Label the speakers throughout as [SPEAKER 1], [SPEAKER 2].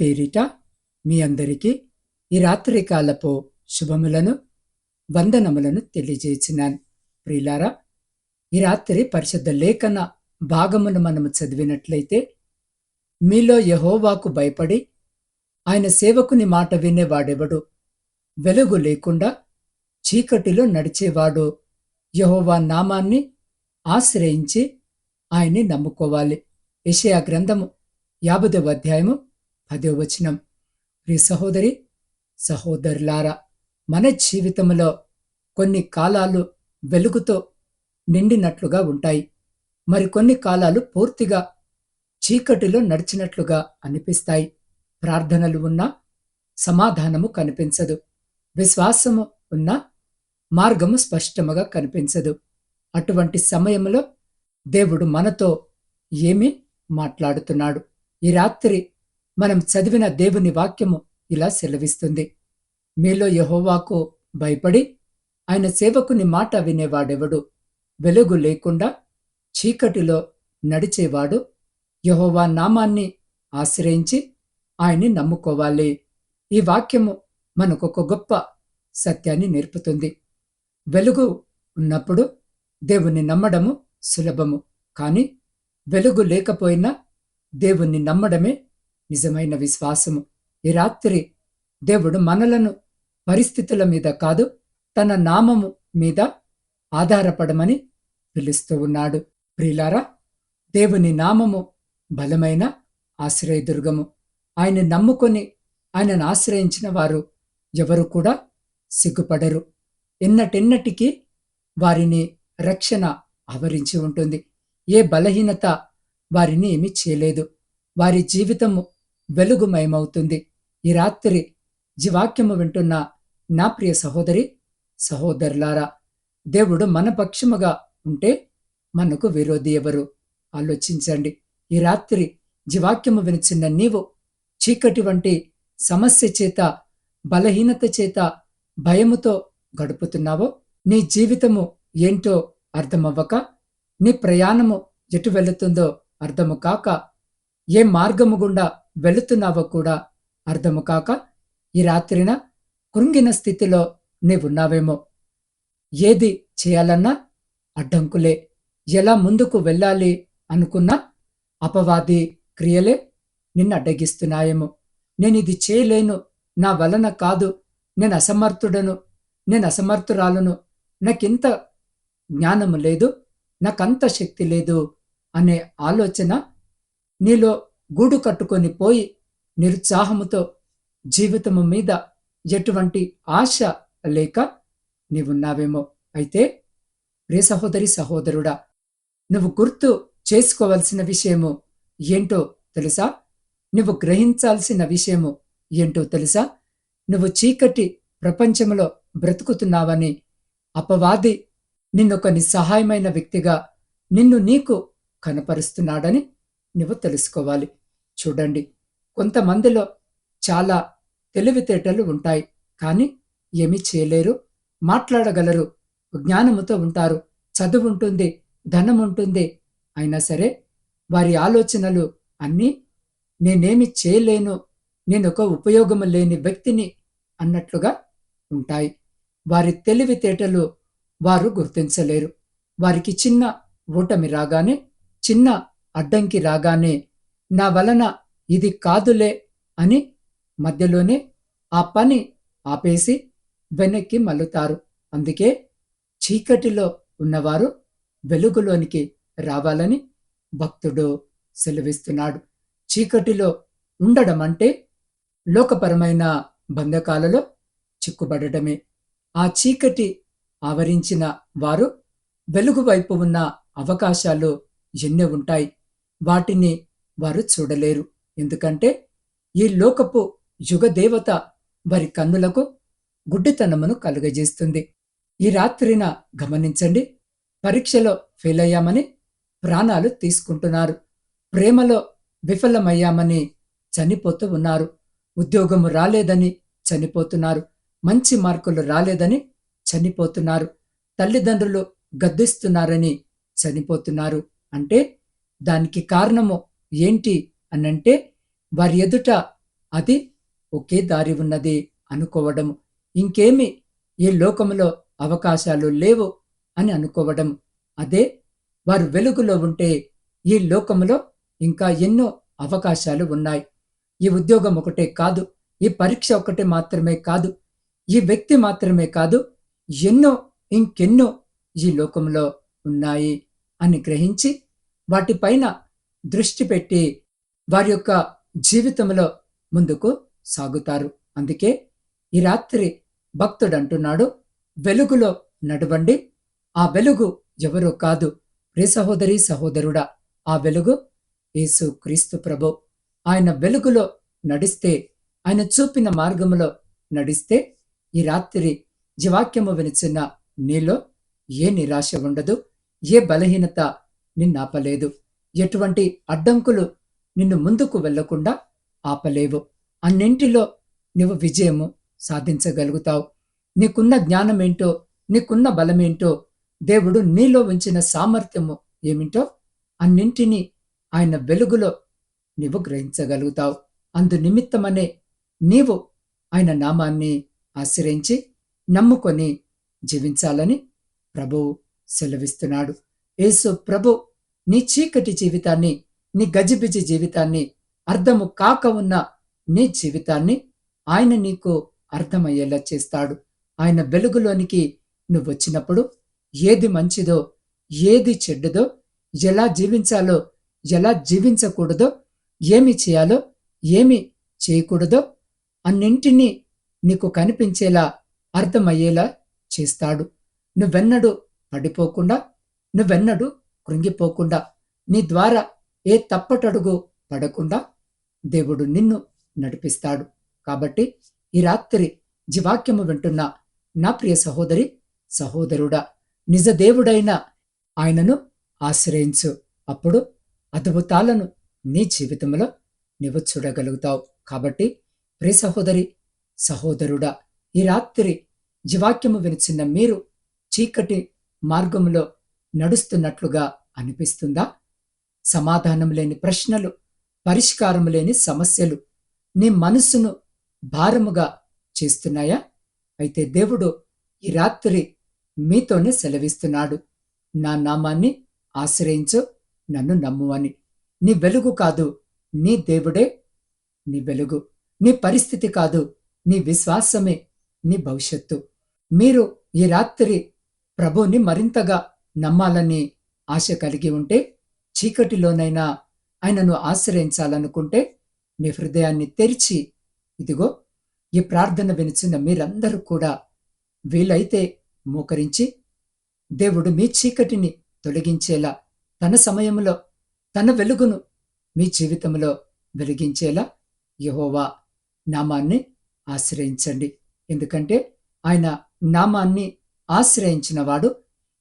[SPEAKER 1] పేరిట మీ అందరికీ ఈ రాత్రి కాలపు శుభములను వందనములను తెలియజేసినాను. ప్రియులారా ఈ రాత్రి పరిశుద్ధ లేఖన భాగమును మనము చదివినట్లయితే మీలో యహోవాకు భయపడి ఆయన సేవకుని మాట వినేవాడెవడు? వెలుగు లేకుండా చీకటిలో నడిచేవాడు యహోవా నామాన్ని ఆశ్రయించి ఆయన్ని నమ్ముకోవాలి. విషయా గ్రంథము యాభదవ అధ్యాయము పదో వచనం. ప్రియ సహోదరి సహోదరులారా మన జీవితంలో కొన్ని కాలాలు వెలుగుతో నిండినట్లుగా ఉంటాయి. మరికొన్ని కాలాలు పూర్తిగా చీకటిలో నడిచినట్లుగా అనిపిస్తాయి. ప్రార్థనలు ఉన్నా సమాధానము కనిపించదు. విశ్వాసము ఉన్నా మార్గము స్పష్టముగా కనిపించదు. అటువంటి సమయంలో దేవుడు మనతో ఏమి మాట్లాడుతున్నాడు. ఈ రాత్రి మనం చదివిన దేవుని వాక్యము ఇలా సెలవిస్తుంది. మీలో యహోవాకు భయపడి ఆయన సేవకుని మాట వినేవాడెవడు? వెలుగు లేకుండా చీకటిలో నడిచేవాడు యహోవా నామాన్ని ఆశ్రయించి ఆయన్ని నమ్ముకోవాలి. ఈ వాక్యము మనకొక గొప్ప సత్యాన్ని నేర్పుతుంది. వెలుగు ఉన్నప్పుడు దేవుణ్ణి నమ్మడము సులభము. కానీ వెలుగు లేకపోయినా దేవుణ్ణి నమ్మడమే నిజమైన విశ్వాసము. ఈ రాత్రి దేవుడు మనలను పరిస్థితుల మీద కాదు తన నామము మీద ఆధారపడమని పిలుస్తూ ఉన్నాడు. ప్రిలారా దేవుని నామము బలమైన ఆశ్రయదుర్గము. ఆయన నమ్ముకొని ఆయనను ఆశ్రయించిన వారు ఎవరు కూడా సిగ్గుపడరు. ఎన్నటెన్నటికీ వారిని రక్షణ ఆవరించి ఉంటుంది. ఏ బలహీనత వారిని ఏమీ చేయలేదు. వారి జీవితము వెలుగుమయమవుతుంది. ఈ రాత్రి జీవాక్యము వింటున్న నా ప్రియ సహోదరి సహోదరులారా దేవుడు మన పక్షముగా ఉంటే మనకు విరోధి ఎవరు? ఆలోచించండి. ఈ రాత్రి జీవాక్యము వినిచిన్న నీవు చీకటి వంటి సమస్య చేత బలహీనత చేత భయముతో గడుపుతున్నావో నీ జీవితము ఏంటో అర్థమవ్వక నీ ప్రయాణము ఎటు వెళుతుందో అర్థము కాక ఏ మార్గము గుండా వెళుతున్నావో కూడా అర్థము కాక ఈ రాత్రిన కృంగిన స్థితిలో నీవున్నావేమో. ఏది చేయాలన్నా అడ్డంకులే. ఎలా ముందుకు వెళ్ళాలి అనుకున్నా అపవాది క్రియలే నిన్ను అడ్డగిస్తున్నాయేమో నేను ఇది చేయలేను. నా వలన కాదు. నేను అసమర్థుడను నేను అసమర్థురాలను నాకింత జ్ఞానము లేదు. నాకంత శక్తి లేదు అనే ఆలోచన నీలో గూడు కట్టుకొని పోయి నిరుత్సాహముతో జీవితము మీద ఎటువంటి ఆశ లేక నీవున్నావేమో అయితే ప్రియ సహోదరి సహోదరుడా నువ్వు గుర్తు చేసుకోవలసిన విషయము ఏంటో తెలుసా? నువ్వు గ్రహించాల్సిన విషయము ఏంటో తెలుసా? నువ్వు చీకటి ప్రపంచంలో బ్రతుకుతున్నావని అపవాది నిన్నొక నిస్సహాయమైన వ్యక్తిగా నిన్ను నీకు కనపరుస్తున్నాడని నువ్వు తెలుసుకోవాలి. చూడండి కొంతమందిలో చాలా తెలివితేటలు ఉంటాయి కానీ ఏమీ చేయలేరు మాట్లాడగలరు జ్ఞానముతో ఉంటారు చదువు ఉంటుంది ధనం ఉంటుంది. అయినా సరే వారి ఆలోచనలు అన్నీ నేనేమి చేయలేను నేను ఒక ఉపయోగం లేని వ్యక్తిని అన్నట్లుగా ఉంటాయి. వారి తెలివితేటలు వారు గుర్తించలేరు. వారికి చిన్న ఓటమి రాగానే చిన్న అడ్డంకి రాగానే నా వలన ఇది కాదులే అని మధ్యలోనే ఆ పని ఆపేసి వెనక్కి మల్లుతారు అందుకే చీకటిలో ఉన్నవారు వెలుగులోనికి రావాలని భక్తుడు సెలవిస్తున్నాడు. చీకటిలో ఉండడం అంటే లోకపరమైన బంధకాలలో చిక్కుబడటమే. ఆ చీకటి ఆవరించిన వారు వెలుగు వైపు ఉన్న అవకాశాలు ఎన్నో ఉంటాయి. వాటిని వారు చూడలేరు. ఎందుకంటే ఈ లోకపు యుగదేవత వారి కన్నులకు గుడ్డితనమును కలుగజేస్తుంది. ఈ రాత్రిన గమనించండి పరీక్షలో ఫెయిల్ అయ్యామని ప్రాణాలు తీసుకుంటున్నారు. ప్రేమలో విఫలమయ్యామని చనిపోతూ ఉన్నారు. ఉద్యోగము రాలేదని చనిపోతున్నారు. మంచి మార్కులు రాలేదని చనిపోతున్నారు. తల్లిదండ్రులు గద్దిస్తున్నారని చనిపోతున్నారు. అంటే దానికి కారణము ఏంటి అనంటే వారి ఎదుట అది ఒకే దారి ఉన్నది అనుకోవడం. ఇంకేమి ఈ లోకములో అవకాశాలు లేవు అని అనుకోవడం. అదే వారు వెలుగులో ఉంటే ఈ లోకములో ఇంకా ఎన్నో అవకాశాలు ఉన్నాయి. ఈ ఉద్యోగం ఒకటే కాదు ఈ పరీక్ష ఒకటే మాత్రమే కాదు ఈ వ్యక్తి మాత్రమే కాదు ఎన్నో ఇంకెన్నో ఈ లోకంలో ఉన్నాయి అని గ్రహించి వాటిపైన దృష్టి పెట్టి వారి యొక్క జీవితంలో ముందుకు సాగుతారు. అందుకే ఈ రాత్రి భక్తుడు అంటున్నాడు వెలుగులో నడవండి. ఆ వెలుగు ఎవరో కాదు ప్రియ సహోదరి సహోదరుడా ఆ వెలుగు యేసు క్రీస్తు ప్రభు. ఆయన వెలుగులో నడిస్తే ఆయన చూపిన మార్గములో నడిస్తే ఈ రాత్రి జీవాక్యము వినిచిన నీలో ఏ నిరాశ ఉండదు ఏ బలహీనత నిన్నాపలేదు. ఎటువంటి అడ్డంకులు నిన్ను ముందుకు వెళ్ళకుండా ఆపలేవు. అన్నింటిలో నువ్వు విజయము సాధించగలుగుతావు. నీకున్న జ్ఞానమేంటో నీకున్న బలమేంటో దేవుడు నీలో ఉంచిన సామర్థ్యము ఏమిటో అన్నింటినీ ఆయన వెలుగులో నీవు గ్రహించగలుగుతావు. అందు నిమిత్తమనే నీవు ఆయన నామాన్ని ఆశ్రయించి నమ్ముకొని జీవించాలని ప్రభువు సెలవిస్తున్నాడు. యేసు ప్రభు నీ చీకటి జీవితాన్ని నీ గజిబిజి జీవితాన్ని అర్థము కాక ఉన్న నీ జీవితాన్ని ఆయన నీకు అర్థమయ్యేలా చేస్తాడు. ఆయన వెలుగులోనికి నువ్వు వచ్చినప్పుడు ఏది మంచిదో ఏది చెడ్డదో ఎలా జీవించాలో ఎలా జీవించకూడదో ఏమి చేయాలో ఏమి చేయకూడదో అన్నింటినీ నీకు కనిపించేలా అర్థమయ్యేలా చేస్తాడు. నువ్వెన్నడూ పడిపోకుండా నువ్వెన్నడూ కృంగిపోకుండా నీ ద్వారా ఏ తప్పటడుగు పడకుండా దేవుడు నిన్ను నడిపిస్తాడు. కాబట్టి ఈ రాత్రి జీవాక్యము వింటున్న నా ప్రియ సహోదరి సహోదరుడా నిజ దేవుడైన ఆయనను ఆశ్రయించు. అప్పుడు అద్భుతాలను నీ జీవితంలో నీవు చూడగలుగుతావు. కాబట్టి ప్రియ సహోదరి సహోదరుడా ఈ రాత్రి జీవాక్యము వినిచిన మీరు చీకటి మార్గంలో నడుస్తున్నట్లుగా అనిపిస్తుందా? సమాధానం లేని ప్రశ్నలు పరిష్కారం లేని సమస్యలు నీ మనస్సును భారముగా చేస్తున్నాయా? అయితే దేవుడు ఈ రాత్రి మీతోనే సెలవిస్తున్నాడు. నా నామాన్ని ఆశ్రయించు నన్ను నమ్ము అని నీ వెలుగు కాదు నీ దేవుడే నీ వెలుగు. నీ పరిస్థితి కాదు నీ విశ్వాసమే నీ భవిష్యత్తు. మీరు ఈ రాత్రి ప్రభుని మరింతగా నమ్మాలని ఆశ కలిగి ఉంటే చీకటిలోనైనా ఆయనను ఆశ్రయించాలనుకుంటే మీ హృదయాన్ని తెరిచి ఇదిగో ఈ ప్రార్థన వినిచిన మీరందరూ కూడా వీలైతే మోకరించి దేవుడు మీ చీకటిని తొలగించేలా తన సమయంలో తన వెలుగును మీ జీవితంలో వెలిగించేలా యహోవా నామాన్ని ఆశ్రయించండి. ఎందుకంటే ఆయన నామాన్ని ఆశ్రయించిన వాడు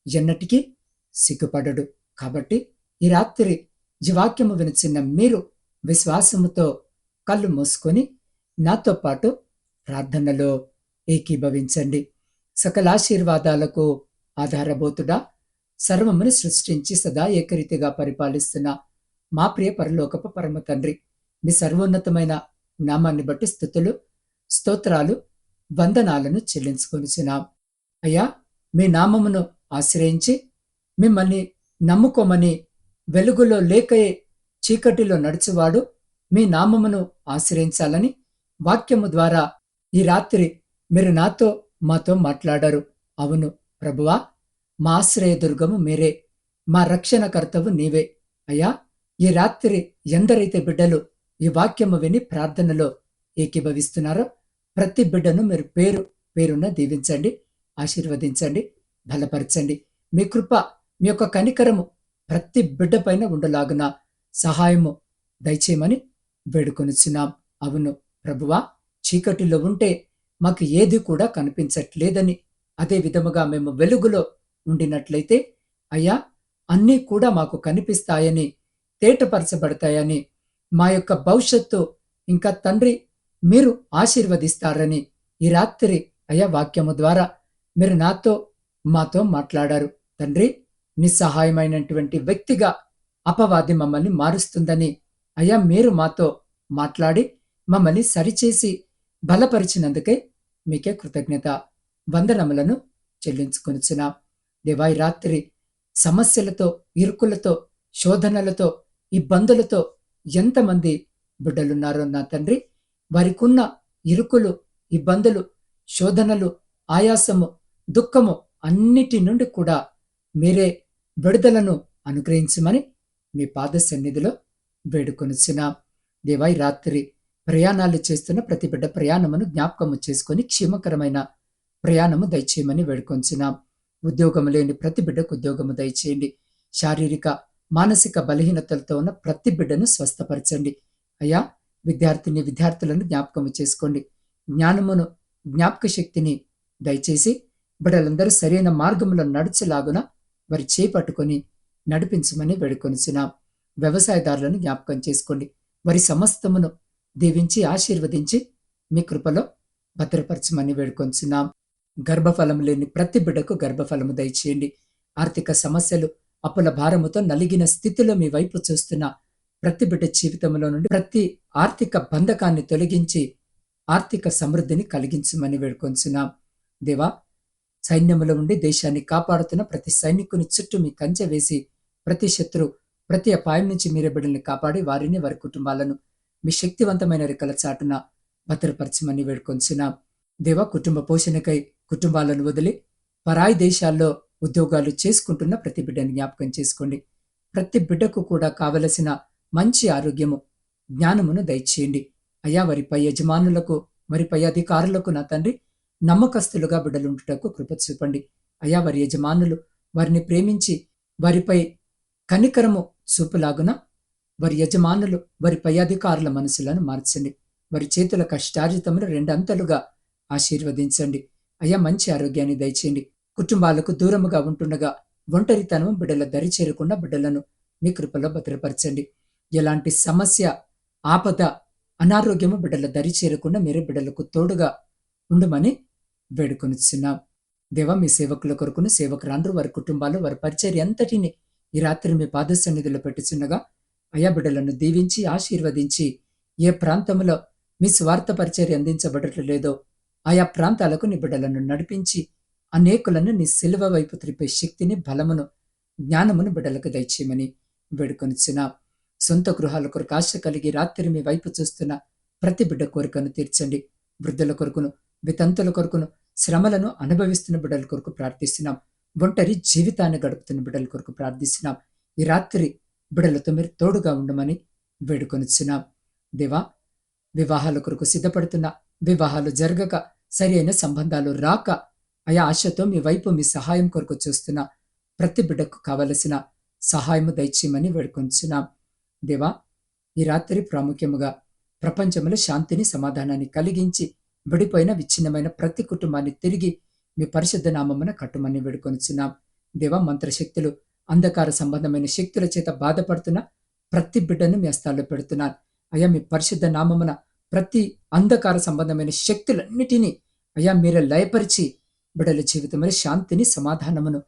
[SPEAKER 1] ఎన్నటికీ సిగ్గుపడడు. కాబట్టి ఈ రాత్రి జీవాక్యము వినిచిన మీరు విశ్వాసముతో కళ్ళు మూసుకొని నాతో పాటు ప్రార్థనలో ఏకీభవించండి. సకల ఆశీర్వాదాలకు ఆధారబోతుడా సర్వమును సృష్టించి సదా ఏకరీతిగా పరిపాలిస్తున్న మా ప్రియ పరలోకపు పరమ తండ్రి మీ సర్వోన్నతమైన నామాన్ని బట్టి స్థుతులు స్తోత్రాలు వందనాలను చెల్లించుకొనిచున్నాం. అయ్యా మీ నామమును ఆశ్రయించి మిమ్మల్ని నమ్ముకోమని వెలుగులో లేకయే చీకటిలో నడుచువాడు మీ నామమును ఆశ్రయించాలని వాక్యము ద్వారా ఈ రాత్రి మీరు నాతో మాతో మాట్లాడారు. అవును ప్రభువా మా ఆశ్రయదుర్గము మీరే. మా రక్షణకర్తవు నీవే. అయ్యా ఈ రాత్రి ఎందరైతే బిడ్డలు ఈ వాక్యము విని ప్రార్థనలో ఏకీభవిస్తున్నారో ప్రతి బిడ్డను మీరు పేరు పేరున దీవించండి ఆశీర్వదించండి. బలపరచండి. మీ కృప మీ యొక్క కనికరము ప్రతి బిడ్డ పైన ఉండలాగున సహాయము దయచేయమని వేడుకొనిచున్నాం. అవును ప్రభువా చీకటిలో ఉంటే మాకు ఏది కూడా కనిపించట్లేదని అదే విధముగా మేము వెలుగులో ఉండినట్లయితే అయ్యా అన్నీ కూడా మాకు కనిపిస్తాయని తేటపరచబడతాయని మా యొక్క భవిష్యత్తు ఇంకా తండ్రి మీరు ఆశీర్వదిస్తారని ఈ రాత్రి అయ్యా వాక్యము ద్వారా మీరు నాతో మాతో మాట్లాడారు. తండ్రి నిస్సహాయమైనటువంటి వ్యక్తిగా అపవాది మమ్మల్ని మారుస్తుందని. అయ్యా మీరు మాతో మాట్లాడి మమ్మల్ని సరిచేసి బలపరిచినందుకే మీకే కృతజ్ఞత. వందనములను చెల్లించుకొనిచున్నాం. దివాయి రాత్రి సమస్యలతో ఇరుకులతో శోధనలతో ఇబ్బందులతో ఎంతమంది బిడ్డలున్నారో నా తండ్రి. వారికున్న ఇరుకులు ఇబ్బందులు శోధనలు ఆయాసము దుఃఖము అన్నిటి నుండి కూడా మీరే విడుదలను అనుగ్రహించమని మీ పాద సన్నిధిలో వేడుకొనిచున్నాం. దేవాయి రాత్రి ప్రయాణాలు చేస్తున్న ప్రతి బిడ్డ ప్రయాణమును జ్ఞాపకము చేసుకొని క్షేమకరమైన ప్రయాణము దయచేయమని వేడుకొంచున్నాం ఉద్యోగము లేని ప్రతి బిడ్డకు ఉద్యోగము దయచేయండి. శారీరక మానసిక బలహీనతలతో ఉన్న ప్రతి బిడ్డను స్వస్థపరచండి. అయ్యా విద్యార్థిని విద్యార్థులను జ్ఞాపకము చేసుకోండి. జ్ఞానమును జ్ఞాపక శక్తిని దయచేసి బిడ్డలందరూ సరైన మార్గంలో నడిచేలాగున వారి చేపట్టుకొని నడిపించమని వేడుకొనిచున్నాం. వ్యవసాయదారులను జ్ఞాపకం చేసుకోండి. వారి సమస్తమును దీవించి ఆశీర్వదించి మీ కృపలో భద్రపరచమని వేడుకొంచున్నాం గర్భఫలం లేని ప్రతి బిడ్డకు గర్భఫలము దయచేయండి. ఆర్థిక సమస్యలు అప్పుల భారముతో నలిగిన స్థితిలో మీ వైపు చూస్తున్న ప్రతి బిడ్డ జీవితంలో నుండి ప్రతి ఆర్థిక బంధకాన్ని తొలగించి ఆర్థిక సమృద్ధిని కలిగించమని వేడుకొంచున్నాం దేవా సైన్యములో ఉండి దేశాన్ని కాపాడుతున్న ప్రతి సైనికుని చుట్టూ మీ కంచె వేసి ప్రతి శత్రు ప్రతి అపాయం నుంచి మీరే బిడ్డల్ని కాపాడి వారిని వారి కుటుంబాలను మీ శక్తివంతమైన రెక్కల చాటున భద్రపరచమని వేడుకొంచున్నాం. దేవా కుటుంబ పోషణకై కుటుంబాలను వదిలి పరాయి దేశాల్లో ఉద్యోగాలు చేసుకుంటున్న ప్రతి బిడ్డని జ్ఞాపకం చేసుకోండి. ప్రతి బిడ్డకు కూడా కావలసిన మంచి ఆరోగ్యము జ్ఞానమును దయచేయండి. అయ్యా వారి పై యజమానులకు మరి పై అధికారులకు నా తండ్రి నమ్మకస్తులుగా బిడ్డలుంటుటకు కృప చూపండి. అయా వారి యజమానులు వారిని ప్రేమించి వారిపై కనికరము చూపులాగున వారి యజమానులు వారి పై అధికారుల మనసులను మార్చండి. వారి చేతుల కష్టార్జితమును రెండంతలుగా ఆశీర్వదించండి. అయ్యా మంచి ఆరోగ్యాన్ని దయచేయండి. కుటుంబాలకు దూరముగా ఉంటుండగా ఒంటరితనం బిడ్డల దరి చేరకుండా బిడ్డలను మీ కృపలో భద్రపరచండి. ఎలాంటి సమస్య ఆపద అనారోగ్యము బిడ్డల దరి చేరకుండా మీరు బిడ్డలకు తోడుగా ఉండమని వేడుకొనిచున్నాం. దేవ మీ సేవకుల కొరకును సేవకురాండ్రు వారి కుటుంబాలు వారి పరిచర్య అంతటిని ఈ రాత్రి మీ పాద సన్నిధిలో పెట్టుచున్నగా అయా బిడ్డలను దీవించి ఆశీర్వదించి ఏ ప్రాంతంలో మీ స్వార్థ పరిచర్య అందించబడట్లేదో ఆయా ప్రాంతాలకు నీ బిడ్డలను నడిపించి అనేకులను నీ సిలువ వైపు త్రిపే శక్తిని బలమును జ్ఞానమును బిడ్డలకు దయచేయమని వేడుకొనిచ్చిన సొంత గృహాల కొరకు ఆశ కలిగి రాత్రి మీ వైపు చూస్తున్న ప్రతి బిడ్డ కోరికను తీర్చండి. వృద్ధుల కొరకును వితంతుల కొరకును శ్రమలను అనుభవిస్తున్న బిడ్డల కొరకు ప్రార్థిస్తున్నాం. ఒంటరి జీవితాన్ని గడుపుతున్న బిడ్డల కొరకు ప్రార్థిస్తున్నాం. ఈ రాత్రి బిడ్డలతో మీరు తోడుగా ఉండమని వేడుకొనిచ్చున్నాం దేవా వివాహాల కొరకు సిద్ధపడుతున్న వివాహాలు జరగక సరి అయిన సంబంధాలు రాక అయా ఆశతో మీ వైపు మీ సహాయం కొరకు చూస్తున్న ప్రతి బిడ్డకు కావలసిన సహాయము దయచేయమని వేడుకొంచున్నాం దేవా ఈ రాత్రి ప్రాముఖ్యముగా ప్రపంచంలో శాంతిని సమాధానాన్ని కలిగించి విడిపోయిన విచ్ఛిన్నమైన ప్రతి కుటుంబాన్ని తిరిగి మీ పరిశుద్ధ నామమున కట్టుమని వేడుకొనిచున్నాం. దేవా మంత్రశక్తులు అంధకార సంబంధమైన శక్తుల చేత బాధపడుతున్న ప్రతి బిడ్డను మీ హస్తాల్లో పెడుతున్నాను. అయ్యా మీ పరిశుద్ధ నామమున ప్రతి అంధకార సంబంధమైన శక్తులన్నిటినీ అయ్యా మీరే లయపరిచి బిడల జీవితంలో శాంతిని సమాధానమును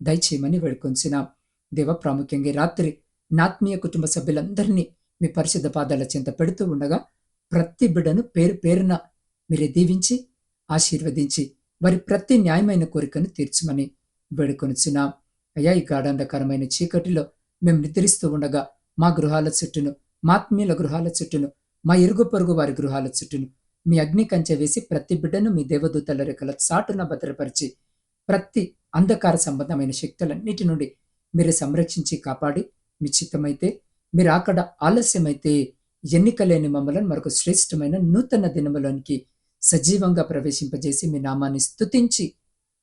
[SPEAKER 1] దయచేయమని వేడుకొంచున్నాం దేవ ప్రాముఖ్యంగా రాత్రి నాత్మీయ కుటుంబ సభ్యులందరినీ మీ పరిశుద్ధ పాదాల చింత పెడుతూ ఉండగా ప్రతి బిడ్డను పేరు పేరున మీరే దీవించి ఆశీర్వదించి వారి ప్రతి న్యాయమైన కోరికను తీర్చమని వేడుకొనిచున్నాం. అయ్యా ఈ గాఢాంధకరమైన చీకటిలో మేము నిద్రిస్తూ ఉండగా మా గృహాల చుట్టూను మాత్మీయుల గృహాల చుట్టూను మా ఇరుగు పొరుగు వారి గృహాల చుట్టూను మీ అగ్ని కంచె వేసి ప్రతి బిడ్డను మీ దేవదూతల రెక్కల చాటున భద్రపరిచి ప్రతి అంధకార సంబంధమైన శక్తులన్నిటి నుండి మీరు సంరక్షించి కాపాడి మీ చిత్తమైతే మీరు అక్కడ ఆలస్యమైతే ఎన్నికలేని మమ్మలను మరొక శ్రేష్టమైన నూతన దినములోనికి సజీవంగా ప్రవేశింపజేసి మీ నామాన్ని స్తుతించి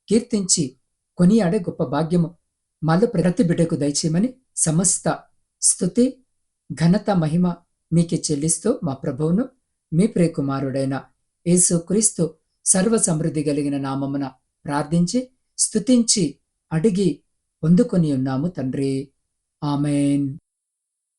[SPEAKER 1] కీర్తించి కొనియాడే గొప్ప భాగ్యము. మాలో ప్రతి బిడ్డకు దయచేయమని సమస్త స్తుతి ఘనత మహిమ మీకే చెల్లిస్తూ మా ప్రభువును మీ ప్రియకుమారుడైన యేసు క్రీస్తు సర్వ సమృద్ధి కలిగిన నామమున ప్రార్థించి స్తుతించి అడిగి పొందుకొని ఉన్నాము తండ్రి. ఆమెన్.